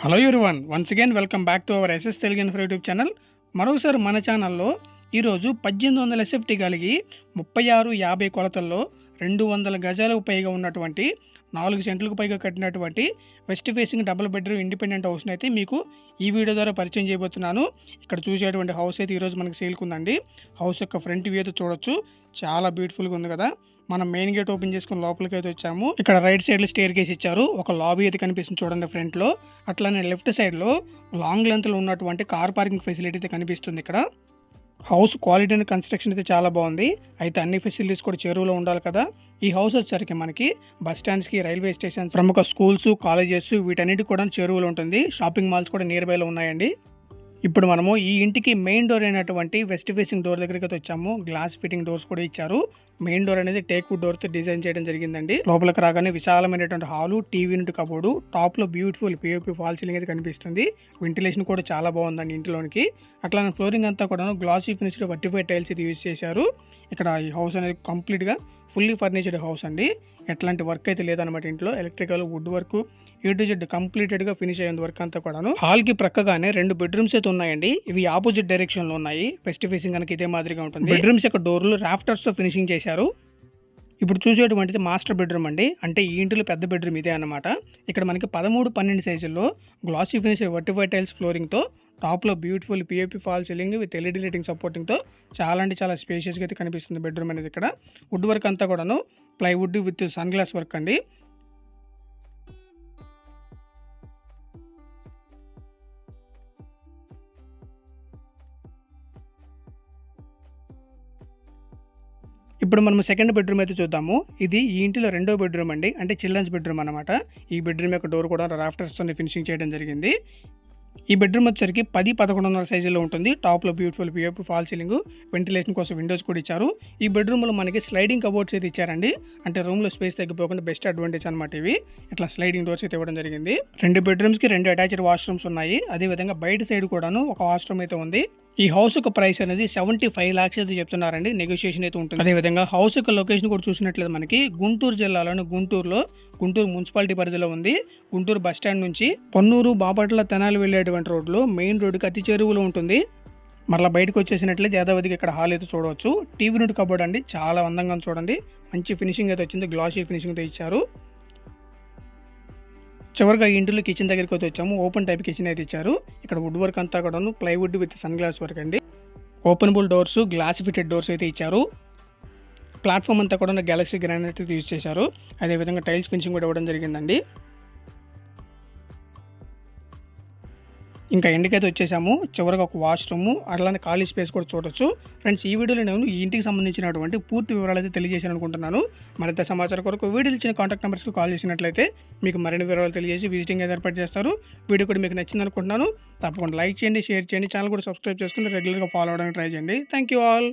Hello one once again welcome back to our SS Telugu info YouTube channel మరోసారి మన ఛానల్లో ఈరోజు పద్దెనిమిది వందల ఎస్ఎఫ్టీ కలిగి ముప్పై ఆరు యాభై కొలతల్లో రెండు వందల గజాలకు పైగా ఉన్నటువంటి నాలుగు సెంట్లకు పైగా కట్టినటువంటి west facing double bedroom independent హౌస్ని అయితే మీకు ఈ వీడియో ద్వారా పరిచయం చేయబోతున్నాను. ఇక్కడ చూసేటువంటి హౌస్ అయితే ఈరోజు మనకి సేల్కుందండి హౌస్ యొక్క ఫ్రంట్ వ్యూ అయితే చూడొచ్చు. చాలా బ్యూటిఫుల్గా ఉంది కదా. మనం మెయిన్ గేట్ ఓపెన్ చేసుకుని లోపలికి అయితే వచ్చాము. ఇక్కడ రైట్ సైడ్లో స్టేర్ కేస్ ఇచ్చారు. ఒక లాబీ అయితే కనిపిస్తుంది చూడండి ఫ్రంట్లో. అట్లానే లెఫ్ట్ సైడ్లో లాంగ్ లెంత్లో ఉన్నటువంటి కార్ పార్కింగ్ ఫెసిలిటీ అయితే కనిపిస్తుంది ఇక్కడ. హౌస్ క్వాలిటీ అండ్ కన్స్ట్రక్షన్ అయితే చాలా బాగుంది. అయితే అన్ని ఫెసిలిటీస్ కూడా చెరువులో ఉండాలి కదా. ఈ హౌస్ వచ్చేసరికి మనకి బస్ స్టాండ్స్కి రైల్వే స్టేషన్స్ ప్రముఖ స్కూల్స్ కాలేజెస్ వీటన్నిటి కూడా చేరువలో ఉంటుంది. షాపింగ్ మాల్స్ కూడా నియర్ బైలో ఉన్నాయండి. ఇప్పుడు మనము ఈ ఇంటికి మెయిన్ డోర్ అయినటువంటి వెస్ట్ ఫేసింగ్ డోర్ దగ్గరికి వచ్చాము. గ్లాస్ ఫిట్టింగ్ డోర్స్ కూడా ఇచ్చారు. మెయిన్ డోర్ అనేది టేక్ డోర్తో డిజైన్ చేయడం జరిగిందండి. లోపలికి రాగానే విశాలమైనటువంటి హాలు టీవీ నుండి కబోర్డు టాప్లో బ్యూటిఫుల్ పిఓపి ఫాల్ సీలింగ్ అయితే కనిపిస్తుంది. వెంటిలేషన్ కూడా చాలా బాగుందండి ఇంటిలోనికి. అట్లానే ఫ్లోరింగ్ అంతా కూడా గ్లాసీ ఫినిష్డ్ వర్టిఫైడ్ టైల్స్ అయితే యూజ్ చేశారు. ఇక్కడ ఈ హౌస్ అనేది కంప్లీట్గా ఫుల్లీ ఫర్నిచర్డ్ హౌస్ అండి. ఎట్లాంటి వర్క్ అయితే లేదన్నమాట ఇంట్లో. Electrical wood work A to Z కంప్లీటెడ్గా finish అయ్యేంత వర్క్ అంతా కూడాను. హాల్కి ప్రక్కగానే రెండు బెడ్రూమ్స్ అయితే ఉన్నాయండి. ఇవి ఆపోజిట్ డైరెక్షన్లో ఉన్నాయి. వెస్ట్ ఫేసింగ్ కనుక ఇదే మాదిరిగా ఉంటుంది. బెడ్రూమ్స్ యొక్క డోర్లు రాఫ్టర్స్తో ఫినిషింగ్ చేశారు. ఇప్పుడు చూసేటువంటిది మాస్టర్ బెడ్రూమ్ అండి. అంటే ఈ ఇంటిలో పెద్ద బెడ్రూమ్ ఇదే అన్నమాట. ఇక్కడ మనకి పదమూడు పన్నెండు సైజుల్లో గ్లాసీ ఫినిష్ వర్టిఫై టైల్స్ ఫ్లోరింగ్తో టాప్లో beautiful POP fall ceiling with LED lighting సపోర్టింగ్తో చాలా అంటే చాలా స్పేషియస్గా అయితే కనిపిస్తుంది బెడ్రూమ్ అనేది ఇక్కడ. వుడ్ వర్క్ అంతా కూడాను plywood with sun glass work అండి. ఇప్పుడు మనం సెకండ్ బెడ్రూమ్ అయితే చూద్దాము. ఇది ఈ ఇంటిలో రెండో బెడ్రూమ్ అండి. అంటే చిల్డ్రన్స్ బెడ్రూమ్ అనమాట ఈ బెడ్రూమ్ యొక్క డోర్ కూడా రాఫ్టర్స్తో ఫినిషింగ్ చేయడం జరిగింది. ఈ బెడ్రూమ్ వచ్చేసరికి పది పదకొండున్నర సైజులో ఉంటుంది. టాప్లో beautiful PF fall ceiling ventilation కోసం విండోస్ కూడా ఇచ్చారు. ఈ బెడ్రూమ్లో మనకి స్లైడింగ్ కబోర్డ్స్ అయితే ఇచ్చారండి. అంటే రూమ్లో స్పేస్ తగ్గిపోకుండా బెస్ట్ అడ్వాంటేజ్ అనమాట ఇవి. ఇట్లా స్లైడింగ్ డోర్స్ అయితే ఇవ్వడం జరిగింది. రెండు బెడ్రూమ్స్కి రెండు అటాచ్డ్ వాష్రూమ్స్ ఉన్నాయి. అదేవిధంగా బయట సైడ్ కూడాను ఒక వాష్రూమ్ అయితే ఉంది. ఈ హౌస్ యొక్క ప్రైస్ అనేది సెవెంటీ ఫైవ్ లాక్స్ అయితే చెప్తున్నారండి. నెగోషియేషన్ అయితే ఉంటుంది. అదేవిధంగా హౌస్ యొక్క లొకేషన్ కూడా చూసినట్లయితే మనకి గుంటూరు జిల్లాలోని గుంటూరులో గుంటూరు మున్సిపాలిటీ పరిధిలో ఉంది. గుంటూరు బస్ స్టాండ్ నుంచి పొన్నూరు బాపట్ల తెనాలి వెళ్ళేటువంటి రోడ్లో మెయిన్ రోడ్డుకి అతి చేరువులో ఉంటుంది. మరలా బయటకు వచ్చేసినట్లే జాదావతికి ఇక్కడ హాల్ అయితే చూడవచ్చు. టీవీ నుండి కబోర్డ్ అండి. చాలా అందంగా చూడండి. మంచి ఫినిషింగ్ అయితే వచ్చింది. గ్లాసీ ఫినిషింగ్ అయితే ఇచ్చారు. చివరిగా ఇంటిలో కిచెన్ దగ్గరికి అయితే వచ్చాము. ఓపెన్ టైప్ కిచెన్ అయితే ఇచ్చారు. ఇక్కడ వుడ్ వర్క్ అంతా కూడాను plywood with sun glass work అండి. Openable doors glass fitted doors అయితే ఇచ్చారు. ప్లాట్ఫామ్ అంతా కూడా గ్యాలక్సీ గ్రానైట్ యూజ్ చేశారు. అదేవిధంగా టైల్స్ ఫినిషింగ్ కూడా ఇవ్వడం జరిగిందండి. ఇంకా ఎండికైతే వచ్చేసాము. చివరికి ఒక వాష్రూమ్ అట్లానే ఖాళీ స్పేస్ కూడా చూడొచ్చు. ఫ్రెండ్స్ ఈ వీడియోలో నేను ఈ ఇంటికి సంబంధించినటువంటి పూర్తి వివరాలు అయితే తెలియజేసాను అనుకుంటున్నాను మరింత సమాచారం కొరకు వీడియోలు ఇచ్చిన కాంటాక్ట్ నెంబర్స్కి కాల్ చేసినట్లయితే మీకు మరిన్ని వివరాలు తెలియజేసి విజిటింగ్ అయితే ఏర్పాటు చేస్తారు. వీడియో కూడా మీకు నచ్చింది అనుకుంటున్నాను తప్పకుండా లైక్ చేయండి షేర్ చేయండి. ఛానల్ కూడా సబ్స్క్రైబ్ చేసుకుని రెగ్యులర్గా ఫాలో అవడానికి ట్రై చేయండి. Thank you all.